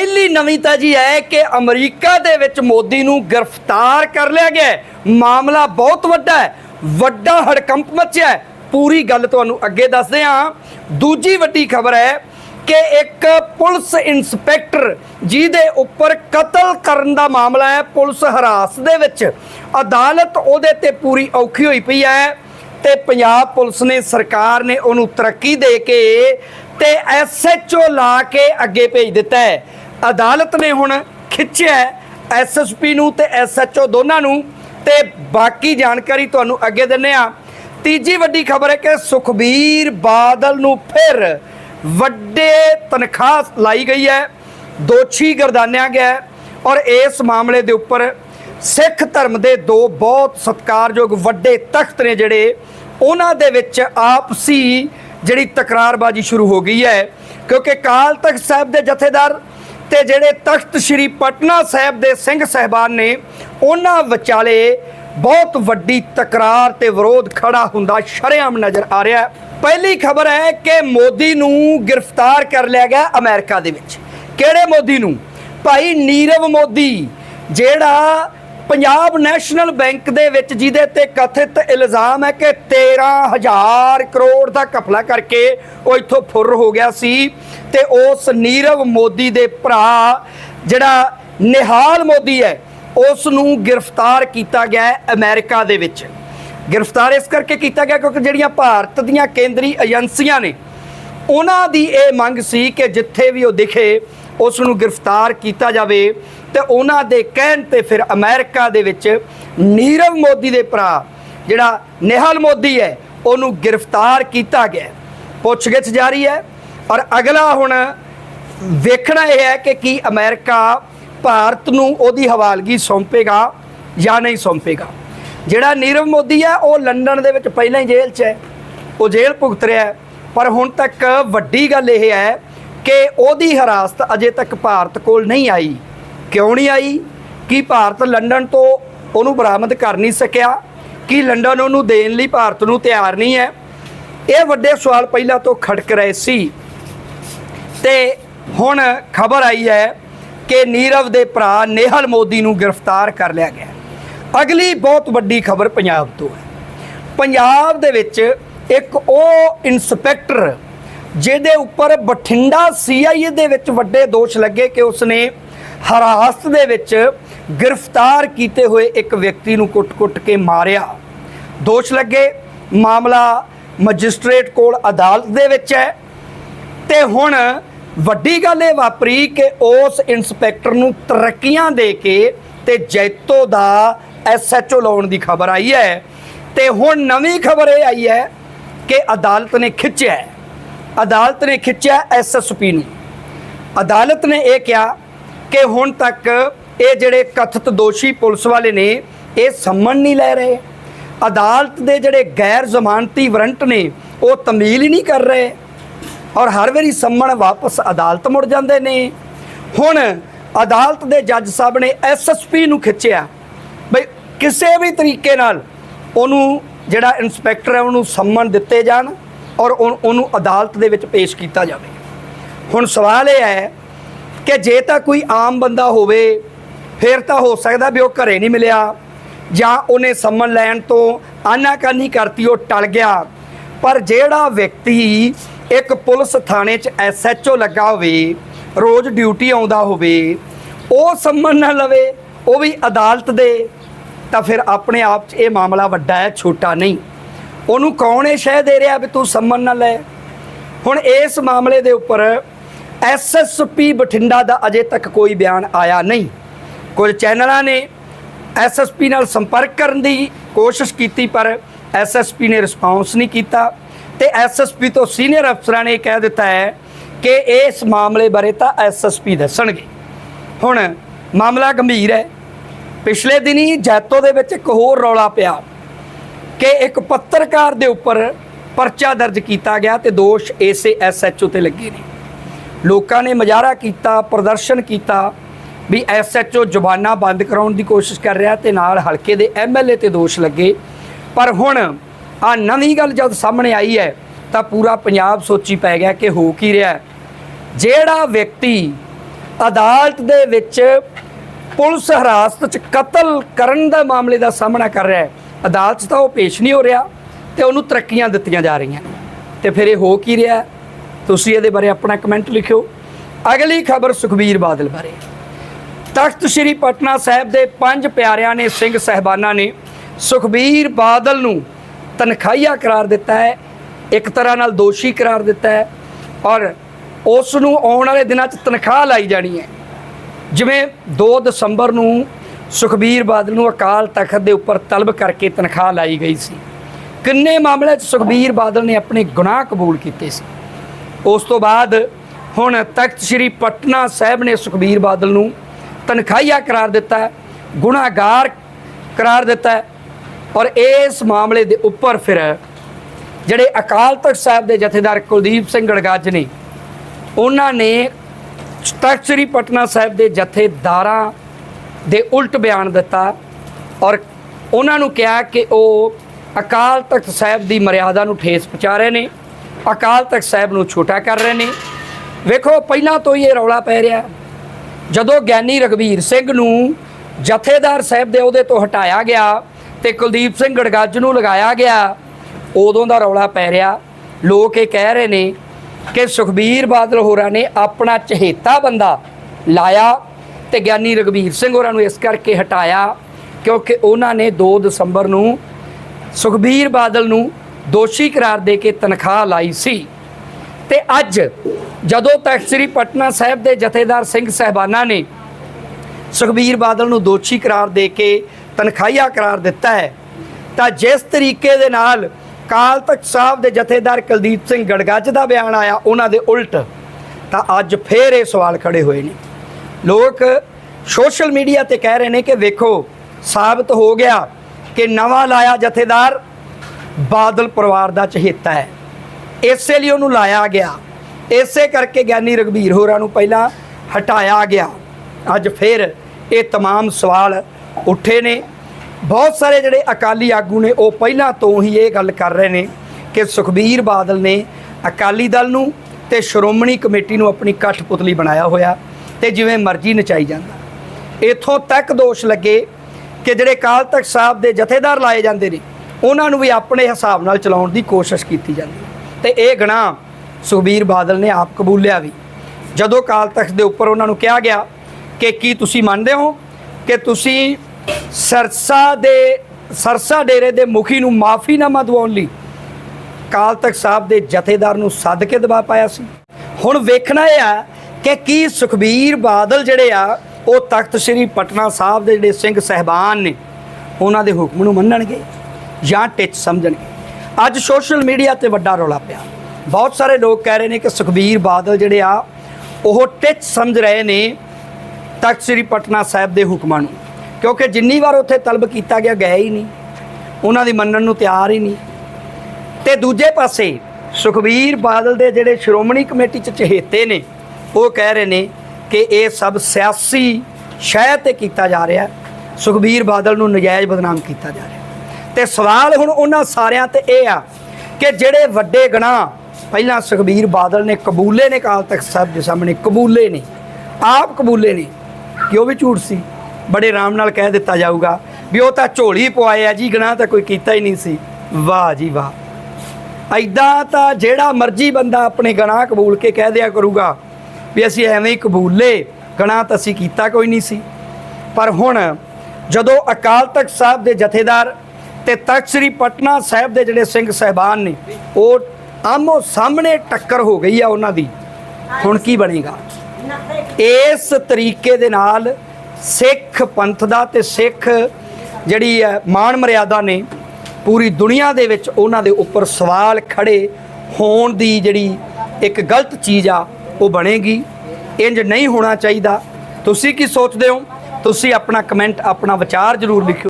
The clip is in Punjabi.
ਪਹਿਲੀ ਨਵੀਂ ਤਾਜ਼ੀ ਹੈ ਕਿ ਅਮਰੀਕਾ ਦੇ ਵਿੱਚ ਮੋਦੀ ਨੂੰ ਗ੍ਰਿਫਤਾਰ ਕਰ ਲਿਆ ਗਿਆ ਮਾਮਲਾ ਬਹੁਤ ਵੱਡਾ ਹੈ। ਵੱਡਾ ਹੜਕੰਪ ਮਚਿਆ ਪੂਰੀ ਗੱਲ ਤੁਹਾਨੂੰ ਅੱਗੇ ਦੱਸਦੇ ਹਾਂ। ਦੂਜੀ ਵੱਡੀ ਖਬਰ ਹੈ ਕਿ ਇੱਕ ਪੁਲਿਸ ਇੰਸਪੈਕਟਰ ਜਿਹਦੇ ਉੱਪਰ ਕਤਲ ਕਰਨ ਦਾ ਮਾਮਲਾ ਹੈ, ਪੁਲਿਸ ਹਰਾਸ ਦੇ ਵਿੱਚ। ਅਦਾਲਤ ਉਹਦੇ ਤੇ ਪੂਰੀ ਔਖੀ ਹੋਈ ਪਈ ਹੈ ਤੇ ਪੰਜਾਬ ਪੁਲਿਸ ਨੇ ਸਰਕਾਰ ਨੇ ਉਹਨੂੰ ਤਰੱਕੀ ਦੇ ਕੇ ਤੇ ਐਸਐਚਓ ਲਾ ਕੇ ਅੱਗੇ ਭੇਜ ਦਿੱਤਾ ਹੈ। ਅਦਾਲਤ ਨੇ ਹੁਣ ਖਿੱਚਿਆ ਐਸਐਸਪੀ ਨੂੰ ਤੇ ਐਸਐਚਓ ਦੋਨਾਂ ਨੂੰ। ਤੇ ਬਾਕੀ ਜਾਣਕਾਰੀ ਤੁਹਾਨੂੰ ਅੱਗੇ ਦਿੰਨੇ ਆ ਤੀਜੀ ਵੱਡੀ ਖਬਰ ਹੈ ਕਿ ਸੁਖਬੀਰ ਬਾਦਲ ਨੂੰ ਫਿਰ ਵੱਡੇ ਤਨਖਾਹ ਲਾਈ ਗਈ ਹੈ। ਦੋਸ਼ੀ ਗਰਦਾਨਿਆ ਗਿਆ ਔਰ ਇਸ ਮਾਮਲੇ ਦੇ ਉੱਪਰ ਸਿੱਖ ਧਰਮ ਦੇ ਦੋ ਬਹੁਤ ਸਤਿਕਾਰਯੋਗ ਵੱਡੇ ਤਖਤ ਨੇ ਜਿਹੜੇ, ਉਹਨਾਂ ਦੇ ਵਿੱਚ ਆਪਸੀ ਜਿਹੜੀ ਤਕਰਾਰਬਾਜ਼ੀ ਸ਼ੁਰੂ ਹੋ ਗਈ ਹੈ। ਕਿਉਂਕਿ ਕਾਲ ਤਖਤ ਸਾਹਿਬ ਦੇ ਜਥੇਦਾਰ ਤੇ ਜਿਹੜੇ ਤਖਤ ਸ੍ਰੀ ਪਟਨਾ ਸਾਹਿਬ ਦੇ ਸਿੰਘ ਸਹਿਬਾਨ ਨੇ, ਉਹਨਾਂ ਵਿਚਾਲੇ ਬਹੁਤ ਵੱਡੀ ਤਕਰਾਰ ਤੇ ਵਿਰੋਧ ਖੜਾ ਹੁੰਦਾ ਸ਼ਰੇਆਮ ਨਜ਼ਰ ਆ ਰਿਹਾ ਹੈ। ਪਹਿਲੀ ਖਬਰ ਹੈ ਕਿ ਮੋਦੀ ਨੂੰ ਗ੍ਰਿਫਤਾਰ ਕਰ ਲਿਆ ਗਿਆ ਅਮਰੀਕਾ ਦੇ ਵਿੱਚ। ਕਿਹੜੇ ਮੋਦੀ ਨੂੰ? ਭਾਈ ਨੀਰਵ ਮੋਦੀ, ਜਿਹੜਾ ਪੰਜਾਬ ਨੈਸ਼ਨਲ ਬੈਂਕ ਦੇ ਵਿੱਚ ਜਿਹਦੇ ਤੇ ਕਥਿਤ ਇਲਜ਼ਾਮ ਹੈ ਕਿ 13000 ਕਰੋੜ ਦਾ ਘਪਲਾ ਕਰਕੇ ਉਹ ਇੱਥੋਂ ਫੁਰ ਹੋ ਗਿਆ ਸੀ ਤੇ ਉਸ ਨੀਰਵ ਮੋਦੀ ਦੇ ਭਰਾ ਜਿਹੜਾ ਨਿਹਾਲ ਮੋਦੀ ਹੈ, ਉਸ ਨੂੰ ਗ੍ਰਿਫਤਾਰ ਕੀਤਾ ਗਿਆ ਹੈ ਅਮਰੀਕਾ ਦੇ ਵਿੱਚ। ਗ੍ਰਿਫਤਾਰ ਇਸ ਕਰਕੇ ਕੀਤਾ ਗਿਆ ਕਿਉਂਕਿ ਜਿਹੜੀਆਂ ਭਾਰਤ ਦੀਆਂ ਕੇਂਦਰੀ ਏਜੰਸੀਆਂ ਨੇ, ਉਹਨਾਂ ਦੀ ਇਹ ਮੰਗ ਸੀ ਕਿ ਜਿੱਥੇ ਵੀ ਉਹ ਦਿਖੇ, ਉਸ ਨੂੰ ਗ੍ਰਿਫਤਾਰ ਕੀਤਾ ਜਾਵੇ। ਤੇ ਉਹਨਾਂ ਦੇ ਕਹਿਣ ਤੇ ਫਿਰ ਅਮਰੀਕਾ ਦੇ ਵਿੱਚ ਨੀਰਵ ਮੋਦੀ ਦੇ ਭਰਾ, ਜਿਹੜਾ ਨਿਹਲ ਮੋਦੀ ਹੈ, ਉਹਨੂੰ ਗ੍ਰਿਫਤਾਰ ਕੀਤਾ ਗਿਆ ਪੁੱਛਗਿੱਛ ਜਾਰੀ ਹੈ ਔਰ ਅਗਲਾ ਹੁਣ ਵੇਖਣਾ ਇਹ ਹੈ ਕਿ ਕੀ ਅਮਰੀਕਾ ਭਾਰਤ ਨੂੰ ਉਹਦੀ ਹਵਾਲਗੀ ਸੌਂਪੇਗਾ ਜਾਂ ਨਹੀਂ ਸੌਂਪੇਗਾ। ਜਿਹੜਾ ਨੀਰਵ ਮੋਦੀ ਹੈ, ਉਹ ਲੰਡਨ ਦੇ ਵਿੱਚ ਪਹਿਲਾਂ ਹੀ ਜੇਲ੍ਹ 'ਚ ਹੈ। ਉਹ ਜੇਲ੍ਹ ਭੁਗਤ ਰਿਹਾ ਹੈ। ਪਰ ਹੁਣ ਤੱਕ ਵੱਡੀ ਗੱਲ ਇਹ ਹੈ ਕਿ ਉਹਦੀ ਹਿਰਾਸਤ ਅਜੇ ਤੱਕ ਭਾਰਤ ਕੋਲ ਨਹੀਂ ਆਈ। ਕਿਉਂ ਨਹੀਂ ਆਈ? ਕਿ ਭਾਰਤ ਲੰਡਨ ਤੋਂ ਉਹਨੂੰ ਬਰਾਮਦ ਕਰ ਨਹੀਂ ਸਕਿਆ? ਕਿ ਲੰਡਨ ਉਹਨੂੰ ਦੇਣ ਲਈ ਭਾਰਤ ਨੂੰ ਤਿਆਰ ਨਹੀਂ ਹੈ? ਇਹ ਵੱਡੇ ਸਵਾਲ ਪਹਿਲਾਂ ਤੋਂ ਖੜਕ ਰਹੇ ਸੀ। ਤੇ ਹੁਣ ਖਬਰ ਆਈ ਹੈ ਕਿ ਨੀਰਵ ਦੇ ਭਰਾ ਨੇਹਲ ਮੋਦੀ ਨੂੰ ਗ੍ਰਿਫਤਾਰ ਕਰ ਲਿਆ ਗਿਆ। ਅਗਲੀ ਬਹੁਤ ਵੱਡੀ ਖਬਰ ਪੰਜਾਬ ਤੋਂ ਹੈ। ਪੰਜਾਬ ਦੇ ਵਿੱਚ ਇੱਕ ਉਹ ਇਨਸਪੈਕਟਰ ਜਿਹਦੇ ਉੱਪਰ ਬਠਿੰਡਾ ਸੀਆਈਏ ਦੇ ਵਿੱਚ ਵੱਡੇ ਦੋਸ਼ ਲੱਗੇ ਕਿ ਉਸਨੇ ਹਰਾਸਤ ਦੇ ਵਿੱਚ ਗ੍ਰਿਫਤਾਰ ਕੀਤੇ ਹੋਏ ਇੱਕ ਵਿਅਕਤੀ ਨੂੰ ਕੁੱਟ-ਕੁੱਟ ਕੇ ਮਾਰਿਆ। ਦੋਸ਼ ਲੱਗੇ, ਮਾਮਲਾ ਮੈਜਿਸਟ੍ਰੇਟ ਕੋਲ ਅਦਾਲਤ ਦੇ ਵਿੱਚ ਹੈ। ਤੇ ਹੁਣ ਵੱਡੀ ਗੱਲ ਇਹ ਵਾਪਰੀ ਕਿ ਉਸ ਇਨਸਪੈਕਟਰ ਨੂੰ ਤਰੱਕੀਆਂ ਦੇ ਕੇ ਤੇ ਜੈਤੋ ਦਾ ਐਸਐਚਓ ਲਾਉਣ ਦੀ ਖਬਰ ਆਈ ਹੈ। ਤੇ ਹੁਣ ਨਵੀਂ ਖਬਰ ਇਹ ਆਈ ਹੈ ਕਿ ਅਦਾਲਤ ਨੇ ਖਿੱਚਿਆ ਅਦਾਲਤ ਨੇ ਖਿੱਚਿਆ ਐਸਐਸਪੀ ਨੂੰ। ਅਦਾਲਤ ਨੇ ਇਹ ਕਿਹਾ ਕਿ ਹੁਣ ਤੱਕ ਇਹ ਜਿਹੜੇ ਕਥਿਤ ਦੋਸ਼ੀ ਪੁਲਿਸ ਵਾਲੇ ਨੇ, ਇਹ ਸੰਮਨ ਨਹੀਂ ਲੈ ਰਹੇ। ਅਦਾਲਤ ਦੇ ਜਿਹੜੇ ਗੈਰ ਜ਼ਮਾਨਤੀ ਵਾਰੰਟ ਨੇ, ਉਹ ਤਮੀਲ ਹੀ ਨਹੀਂ ਕਰ ਰਹੇ। ਔਰ ਹਰ ਵਾਰੀ ਸੰਮਣ ਵਾਪਸ ਅਦਾਲਤ ਮੁੜ ਜਾਂਦੇ ਨੇ। ਹੁਣ ਅਦਾਲਤ ਦੇ ਜੱਜ ਸਾਹਿਬ ਨੇ ਐਸਐਸਪੀ ਨੂੰ ਖਿੱਚਿਆ। ਬਈ ਕਿਸੇ ਵੀ ਤਰੀਕੇ ਨਾਲ ਉਹਨੂੰ ਜਿਹੜਾ ਇਨਸਪੈਕਟਰ ਹੈ, ਉਹਨੂੰ ਸੰਮਣ ਦਿੱਤੇ ਜਾਣ ਔਰ ਉਹ- ਉਹਨੂੰ ਅਦਾਲਤ ਦੇ ਵਿੱਚ ਪੇਸ਼ ਕੀਤਾ ਜਾਵੇ। ਹੁਣ ਸਵਾਲ ਇਹ ਹੈ ਕਿ ਜੇ ਤਾਂ ਕੋਈ ਆਮ ਬੰਦਾ ਹੋਵੇ, ਫਿਰ ਤਾਂ ਹੋ ਸਕਦਾ ਵੀ ਉਹ ਘਰੇ ਨਹੀਂ ਮਿਲਿਆ, ਜਾਂ ਉਹਨੇ ਸੰਮਨ ਲੈਣ ਤੋਂ ਆਨਾਕਾਨੀ ਕਰਤੀ, ਉਹ ਟਲ ਗਿਆ। ਪਰ ਜਿਹੜਾ ਵਿਅਕਤੀ ਇੱਕ ਪੁਲਿਸ ਥਾਣੇ 'ਚ ਐਸਐਚਓ ਲੱਗਾ ਹੋਵੇ, ਰੋਜ਼ ਡਿਊਟੀ ਆਉਂਦਾ ਹੋਵੇ, ਉਹ ਸੰਮਨ ਨਾ ਲਵੇ, ਉਹ ਵੀ ਅਦਾਲਤ ਦੇ, ਤਾਂ ਫਿਰ ਆਪਣੇ ਆਪ 'ਚ ਇਹ ਮਾਮਲਾ ਵੱਡਾ ਹੈ, ਛੋਟਾ ਨਹੀਂ। ਉਹਨੂੰ ਕੌਣ ਇਹ ਸ਼ਹਿ ਦੇ ਰਿਹਾ ਵੀ ਤੂੰ ਸੰਮਨ ਨਾ ਲੈ? ਹੁਣ ਇਸ ਮਾਮਲੇ ਦੇ ਉੱਪਰ ਐਸਐਸਪੀ ਬਠਿੰਡਾ ਦਾ ਅਜੇ ਤੱਕ ਕੋਈ ਬਿਆਨ ਆਇਆ ਨਹੀਂ। ਕੁਝ ਚੈਨਲਾਂ ਨੇ ਐਸਐਸਪੀ ਨਾਲ ਸੰਪਰਕ ਕਰਨ ਦੀ ਕੋਸ਼ਿਸ਼ ਕੀਤੀ, ਪਰ ਐਸਐਸਪੀ ਨੇ ਰਿਸਪਾਂਸ ਨਹੀਂ ਕੀਤਾ। ਤੇ ਐਸਐਸਪੀ ਤੋਂ ਸੀਨੀਅਰ ਅਫਸਰਾਂ ਨੇ ਕਹਿ ਦਿੱਤਾ ਹੈ ਕਿ ਇਸ ਮਾਮਲੇ ਬਾਰੇ ਤਾਂ ਐਸਐਸਪੀ ਦੱਸਣਗੇ। ਹੁਣ ਮਾਮਲਾ ਗੰਭੀਰ ਹੈ। ਪਿਛਲੇ ਦਿਨੀ ਜੈਤੋ ਦੇ ਵਿੱਚ ਇੱਕ ਹੋਰ ਰੌਲਾ ਪਿਆ ਕਿ ਇੱਕ ਪੱਤਰਕਾਰ ਦੇ ਉੱਪਰ ਪਰਚਾ ਦਰਜ ਕੀਤਾ ਗਿਆ ਤੇ ਦੋਸ਼ ਏਸੇ ਐਸਐਚਓ ਤੇ ਲੱਗੇ ਨੇ। ਲੋਕਾਂ ਨੇ ਮਜ਼ਾਰਾ ਕੀਤਾ, ਪ੍ਰਦਰਸ਼ਨ ਕੀਤਾ ਵੀ ਐਸਐਚਓ ਜ਼ੁਬਾਨਾਂ ਬੰਦ ਕਰਾਉਣ ਦੀ ਕੋਸ਼ਿਸ਼ ਕਰ ਰਿਹਾ ਤੇ ਨਾਲ ਹਲਕੇ ਦੇ ਐਮਐਲਏ ਤੇ ਦੋਸ਼ ਲੱਗੇ। ਪਰ ਹੁਣ ਆ ਨਵੀਂ ਗੱਲ ਜਦ ਸਾਹਮਣੇ ਆਈ ਹੈ ਤਾਂ ਪੂਰਾ ਪੰਜਾਬ ਸੋਚੀ ਪੈ ਗਿਆ ਕਿ ਹੋ ਕੀ ਰਿਹਾ ਜਿਹੜਾ ਵਿਅਕਤੀ ਅਦਾਲਤ ਦੇ ਵਿੱਚ ਪੁਲਿਸ ਹਿਰਾਸਤ 'ਚ ਕਤਲ ਕਰਨ ਦਾ ਮਾਮਲੇ ਦਾ ਸਾਹਮਣਾ ਕਰ ਰਿਹਾ ਹੈ, ਅਦਾਲਤ 'ਚ ਤਾਂ ਉਹ ਪੇਸ਼ ਨਹੀਂ ਹੋ ਰਿਹਾ ਤੇ ਉਹਨੂੰ ਤਰੱਕੀਆਂ ਦਿੱਤੀਆਂ ਜਾ ਰਹੀਆਂ ਤੇ ਫਿਰ ਇਹ ਹੋ ਕੀ ਰਿਹਾ ਤੁਸੀਂ ਇਹਦੇ ਬਾਰੇ ਆਪਣਾ ਕਮੈਂਟ ਲਿਖਿਓ। ਅਗਲੀ ਖਬਰ ਸੁਖਬੀਰ ਬਾਦਲ ਬਾਰੇ। ਤਖਤ ਸ੍ਰੀ ਪਟਨਾ ਸਾਹਿਬ ਦੇ ਪੰਜ ਪਿਆਰਿਆਂ ਨੇ ਸਿੰਘ ਸਹਿਬਾਨਾਂ ਨੇ ਸੁਖਬੀਰ ਬਾਦਲ ਨੂੰ ਤਨਖਾਹੀਆ ਕਰਾਰ ਦਿੱਤਾ ਹੈ, ਇੱਕ ਤਰ੍ਹਾਂ ਨਾਲ ਦੋਸ਼ੀ ਕਰਾਰ ਦਿੱਤਾ ਹੈ ਔਰ ਉਸ ਨੂੰ ਆਉਣ ਵਾਲੇ ਦਿਨਾਂ 'ਚ ਤਨਖਾਹ ਲਾਈ ਜਾਣੀ ਹੈ। ਜਿਵੇਂ 2 ਦਸੰਬਰ ਨੂੰ ਸੁਖਬੀਰ ਬਾਦਲ ਨੂੰ ਅਕਾਲ ਤਖਤ ਦੇ ਉੱਪਰ ਤਲਬ ਕਰਕੇ ਤਨਖਾਹ ਲਾਈ ਗਈ ਸੀ। ਕਿੰਨੇ ਮਾਮਲੇ 'ਚ ਸੁਖਬੀਰ ਬਾਦਲ ਨੇ ਆਪਣੇ ਗੁਨਾਹ ਕਬੂਲ ਕੀਤੇ ਸੀ? ਉਸ ਤੋਂ ਬਾਅਦ ਹੁਣ ਤਖਤ ਸ੍ਰੀ ਪਟਨਾ ਸਾਹਿਬ ਨੇ ਸੁਖਬੀਰ ਬਾਦਲ ਨੂੰ ਤਨਖਾਹੀਆ ਕਰਾਰ ਦਿੱਤਾ ਹੈ, ਗੁਨਾਹਗਾਰ ਕਰਾਰ ਦਿੱਤਾ ਹੈ ਔਰ ਇਸ ਮਾਮਲੇ ਦੇ ਉੱਪਰ ਫਿਰ ਜਿਹੜੇ ਅਕਾਲ ਤਖਤ ਸਾਹਿਬ ਦੇ ਜਥੇਦਾਰ ਕੁਲਦੀਪ ਸਿੰਘ ਗੜਗਾਜ ਨੇ ਉਹਨਾਂ ਨੇ ਤਖਤ ਸ੍ਰੀ ਪਟਨਾ ਸਾਹਿਬ ਦੇ ਜਥੇਦਾਰਾਂ ਦੇ ਉਲਟ ਬਿਆਨ ਦਿੱਤਾ ਔਰ ਉਹਨਾਂ ਨੂੰ ਕਿਹਾ ਕਿ ਉਹ ਅਕਾਲ ਤਖਤ ਸਾਹਿਬ ਦੀ ਮਰਿਆਦਾ ਨੂੰ ਠੇਸ ਪਹੁੰਚਾ ਰਹੇ ਨੇ। ਅਕਾਲ ਤਖਤ ਸਾਹਿਬ ਨੂੰ ਛੋਟਾ ਕਰ ਰਹੇ ਨੇ। ਵੇਖੋ, ਪਹਿਲਾਂ ਤੋਂ ਹੀ ਇਹ ਰੌਲਾ ਪੈ ਰਿਹਾ। ਜਦੋਂ ਗਿਆਨੀ ਰਗਵੀਰ ਸਿੰਘ ਨੂੰ ਜਥੇਦਾਰ ਸਾਹਿਬ ਦੇ ਉਹਦੇ ਤੋਂ ਹਟਾਇਆ ਗਿਆ ਤੇ ਕੁਲਦੀਪ ਸਿੰਘ ਗੜਗੱਜ ਨੂੰ ਲਗਾਇਆ ਗਿਆ, ਉਦੋਂ ਦਾ ਰੌਲਾ ਪੈ ਰਿਹਾ। ਲੋਕ ਇਹ ਕਹਿ ਰਹੇ ਨੇ ਕਿ ਸੁਖਬੀਰ ਬਾਦਲ ਹੋਰਾਂ ਨੇ ਆਪਣਾ ਚਹੇਤਾ ਬੰਦਾ ਲਾਇਆ ਤੇ ਗਿਆਨੀ ਰਗਵੀਰ ਸਿੰਘ ਹੋਰਾਂ ਨੂੰ ਇਸ ਕਰਕੇ ਹਟਾਇਆ ਕਿਉਂਕਿ ਉਹਨਾਂ ਨੇ 2 ਦਸੰਬਰ ਨੂੰ ਸੁਖਬੀਰ ਬਾਦਲ ਨੂੰ ਦੋਸ਼ੀ ਕਰਾਰ ਦੇ ਕੇ ਤਨਖਾਹ ਲਾਈ ਸੀ। ਤੇ ਅੱਜ ਜਦੋਂ ਤਖਤ ਸ੍ਰੀ ਪਟਨਾ ਸਾਹਿਬ ਦੇ ਜਥੇਦਾਰ ਸਿੰਘ ਸਹਿਬਾਨਾਂ ਨੇ ਸੁਖਬੀਰ ਬਾਦਲ ਨੂੰ ਦੋਸ਼ੀ ਕਰਾਰ ਦੇ ਕੇ ਤਨਖਾਹੀਆ ਕਰਾਰ ਦਿੱਤਾ ਹੈ, ਤਾਂ ਜਿਸ ਤਰੀਕੇ ਦੇ ਨਾਲ ਕਾਲ ਤਖਤ ਸਾਹਿਬ ਦੇ ਜਥੇਦਾਰ ਕੁਲਦੀਪ ਸਿੰਘ ਗੜਗੱਜ ਦਾ ਬਿਆਨ ਆਇਆ, ਉਹਨਾਂ ਦੇ ਉਲਟ ਤਾਂ ਅੱਜ ਫੇਰ ਇਹ ਸਵਾਲ ਖੜੇ ਹੋਏ ਨੇ। ਲੋਕ ਸੋਸ਼ਲ ਮੀਡੀਆ ਤੇ ਕਹਿ ਰਹੇ ਨੇ ਕਿ ਵੇਖੋ, ਸਾਬਤ ਹੋ ਗਿਆ ਕਿ ਨਵਾਂ ਲਾਇਆ ਜਥੇਦਾਰ ਬਾਦਲ ਪਰਿਵਾਰ ਦਾ ਚਹੇਤਾ ਹੈ ਇਸੇ ਲਈ ਉਹਨੂੰ ਲਾਇਆ ਗਿਆ ਇਸੇ ਕਰਕੇ ਗਿਆਨੀ ਰਗਵੀਰ ਹੋਰਾਂ ਨੂੰ ਪਹਿਲਾਂ ਹਟਾਇਆ ਗਿਆ ਅੱਜ ਫਿਰ ਇਹ तमाम ਸਵਾਲ ਉੱਠੇ ਨੇ ਬਹੁਤ ਸਾਰੇ ਜਿਹੜੇ ਅਕਾਲੀ ਆਗੂ ਨੇ ਉਹ ਪਹਿਲਾਂ ਤੋਂ ਹੀ ਇਹ ਗੱਲ ਕਰ ਰਹੇ ਨੇ ਕਿ ਸੁਖਬੀਰ ਬਾਦਲ ਨੇ ਅਕਾਲੀ ਦਲ ਨੂੰ ਤੇ ਸ਼੍ਰੋਮਣੀ ਕਮੇਟੀ ਨੂੰ ਆਪਣੀ ਕਠਪੁਤਲੀ ਬਣਾਇਆ ਹੋਇਆ ਤੇ ਜਿਵੇਂ ਮਰਜ਼ੀ ਨਚਾਈ ਜਾਂਦਾ ਇਥੋਂ ਤੱਕ ਦੋਸ਼ ਲੱਗੇ ਕਿ ਜਿਹੜੇ ਕਾਲ ਤਖਤ ਸਾਹਿਬ ਦੇ ਜਥੇਦਾਰ ਲਾਏ ਜਾਂਦੇ ਨੇ ਉਹਨਾਂ ਨੂੰ ਵੀ ਆਪਣੇ ਹਿਸਾਬ ਨਾਲ ਚਲਾਉਣ ਦੀ ਕੋਸ਼ਿਸ਼ ਕੀਤੀ ਜਾਂਦੀ ਹੈ। ਤੇ ਇਹ ਗਣਾ ਸੁਖਬੀਰ ਬਾਦਲ ਨੇ ਆਪ ਕਬੂਲਿਆ ਵੀ। ਜਦੋਂ ਕਾਲ ਤਖਤ ਦੇ ਉੱਪਰ ਉਹਨਾਂ ਨੂੰ ਕਿਹਾ ਗਿਆ ਕਿ ਕੀ ਤੁਸੀਂ ਮੰਨਦੇ ਹੋ ਕਿ ਤੁਸੀਂ ਸਰਸਾ ਦੇ, ਸਰਸਾ ਡੇਰੇ ਦੇ ਮੁਖੀ ਨੂੰ ਮਾਫੀਨਾਮਾ ਦਿਵਾਉਣ ਲਈ ਕਾਲ ਤਖਤ ਸਾਹਿਬ ਦੇ ਜਥੇਦਾਰ ਨੂੰ ਸੱਦ ਕੇ ਦਬਾ ਪਾਇਆ ਸੀ? ਹੁਣ ਵੇਖਣਾ ਇਹ ਆ ਕਿ ਕੀ ਸੁਖਬੀਰ ਬਾਦਲ ਜਿਹੜੇ ਆ, ਉਹ ਤਖਤ ਸ੍ਰੀ ਪਟਨਾ ਸਾਹਿਬ ਦੇ ਜਿਹੜੇ ਸਿੰਘ ਸਹਿਬਾਨ ਨੇ, ਉਹਨਾਂ ਦੇ ਹੁਕਮ ਨੂੰ ਮੰਨਣਗੇ? ਜਾਂ ਟਿੱਚ ਸਮਝਣਗੇ ਅੱਜ ਸੋਸ਼ਲ ਮੀਡੀਆ ਤੇ ਵੱਡਾ ਰੌਲਾ ਪਿਆ। ਬਹੁਤ ਸਾਰੇ ਲੋਕ ਕਹਿ ਰਹੇ ਨੇ ਕਿ ਸੁਖਬੀਰ ਬਾਦਲ ਜਿਹੜੇ ਆ, ਉਹ ਟਿੱਚ ਸਮਝ ਰਹੇ ਨੇ ਤਖਤ ਸ੍ਰੀ ਪਟਨਾ ਸਾਹਿਬ ਦੇ ਹੁਕਮਾਂ ਨੂੰ। ਕਿਉਂਕਿ ਜਿੰਨੀ ਵਾਰ ਉੱਥੇ ਤਲਬ ਕੀਤਾ ਗਿਆ ਗਏ ਹੀ ਨਹੀਂ। ਉਹਨਾਂ ਦੀ ਮੰਨਣ ਨੂੰ ਤਿਆਰ ਹੀ ਨਹੀਂ। ਤੇ ਦੂਜੇ ਪਾਸੇ ਸੁਖਬੀਰ ਬਾਦਲ ਦੇ ਜਿਹੜੇ ਸ਼੍ਰੋਮਣੀ ਕਮੇਟੀ ਚ ਚਹੇਤੇ ਨੇ, ਉਹ ਕਹਿ ਰਹੇ ਨੇ ਕਿ ਇਹ ਸਭ ਸਿਆਸੀ ਸ਼ਹਿ ਤੇ ਕੀਤਾ ਜਾ ਰਿਹਾ। ਸੁਖਬੀਰ ਬਾਦਲ ਨੂੰ ਨਜਾਇਜ਼ ਬਦਨਾਮ ਕੀਤਾ ਜਾ ਰਿਹਾ। ਤੇ ਸਵਾਲ ਹੁਣ ਉਹਨਾਂ ਸਾਰਿਆਂ ਤੇ ਇਹ ਆ ਕਿ ਜਿਹੜੇ ਵੱਡੇ ਗੁਨਾਹ, ਪਹਿਲਾਂ ਸੁਖਬੀਰ ਬਾਦਲ ਨੇ ਕਬੂਲੇ ਨੇ ਕਾਲ ਤਖਤ ਸਾਹਿਬ ਦੇ ਸਾਹਮਣੇ, ਕਬੂਲੇ ਨੇ, ਆਪ ਕਬੂਲੇ ਨੇ ਕਿ ਉਹ ਵੀ ਝੂਠ ਸੀ? ਬੜੇ ਆਰਾਮ ਨਾਲ ਕਹਿ ਦਿੱਤਾ ਜਾਊਗਾ ਵੀ ਉਹ ਤਾਂ ਝੋਲੀ ਪਵਾਏ ਆ ਜੀ, ਗੁਨਾਹ ਤਾਂ ਕੋਈ ਕੀਤਾ ਹੀ ਨਹੀਂ ਸੀ। ਵਾਹ ਜੀ ਵਾਹ। ਐਦਾਂ ਤਾਂ ਜਿਹੜਾ ਮਰਜ਼ੀ ਬੰਦਾ ਆਪਣੇ ਗੁਨਾਹ ਕਬੂਲ ਕੇ ਕਹਿ ਦਿਆ ਕਰੂਗਾ ਵੀ ਅਸੀਂ ਐਵੇਂ ਹੀ ਕਬੂਲੇ, ਗੁਨਾਹ ਤਾਂ ਅਸੀਂ ਕੀਤਾ ਕੋਈ ਨਹੀਂ ਸੀ। ਪਰ ਹੁਣ ਜਦੋਂ ਅਕਾਲ ਤਖਤ ਸਾਹਿਬ ਦੇ ਜਥੇਦਾਰ ਤੇ ਤਖਤ ਸ੍ਰੀ ਪਟਨਾ ਸਾਹਿਬ ਦੇ ਜਿਹੜੇ ਸਿੰਘ ਸਹਿਬਾਨ ਨੇ, ਉਹ ਆਮੋ ਸਾਹਮਣੇ ਟੱਕਰ ਹੋ ਗਈ ਆ ਉਹਨਾਂ ਦੀ। ਹੁਣ ਕੀ ਬਣੇਗਾ? ਇਸ ਤਰੀਕੇ ਦੇ ਨਾਲ ਸਿੱਖ ਪੰਥ ਦਾ ਤੇ ਸਿੱਖ ਜਿਹੜੀ ਹੈ ਮਾਣ ਮਰਿਆਦਾ ਨੇ, ਪੂਰੀ ਦੁਨੀਆ ਦੇ ਵਿੱਚ ਉਹਨਾਂ ਦੇ ਉੱਪਰ ਸਵਾਲ ਖੜੇ ਹੋਣ ਦੀ ਜਿਹੜੀ ਇੱਕ ਗਲਤ ਚੀਜ਼ ਆ, ਉਹ ਬਣੇਗੀ। ਇੰਜ ਨਹੀਂ ਹੋਣਾ ਚਾਹੀਦਾ। ਤੁਸੀਂ ਕੀ ਸੋਚਦੇ ਹੋ? ਤੁਸੀਂ ਆਪਣਾ ਕਮੈਂਟ, ਆਪਣਾ ਵਿਚਾਰ ਜ਼ਰੂਰ ਲਿਖਿਓ।